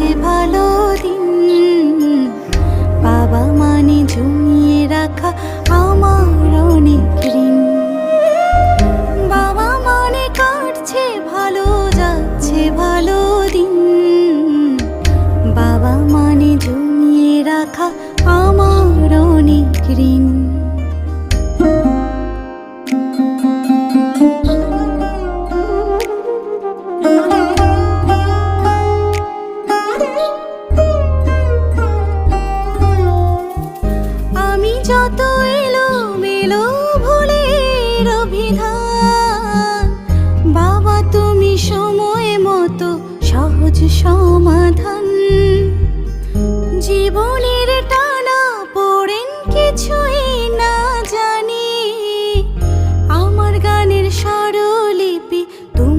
期盼。যত বাবা তুমি সময় মতো সহজ সমাধান। জীবনের কিছুই না জানি। আমার গানের স্বর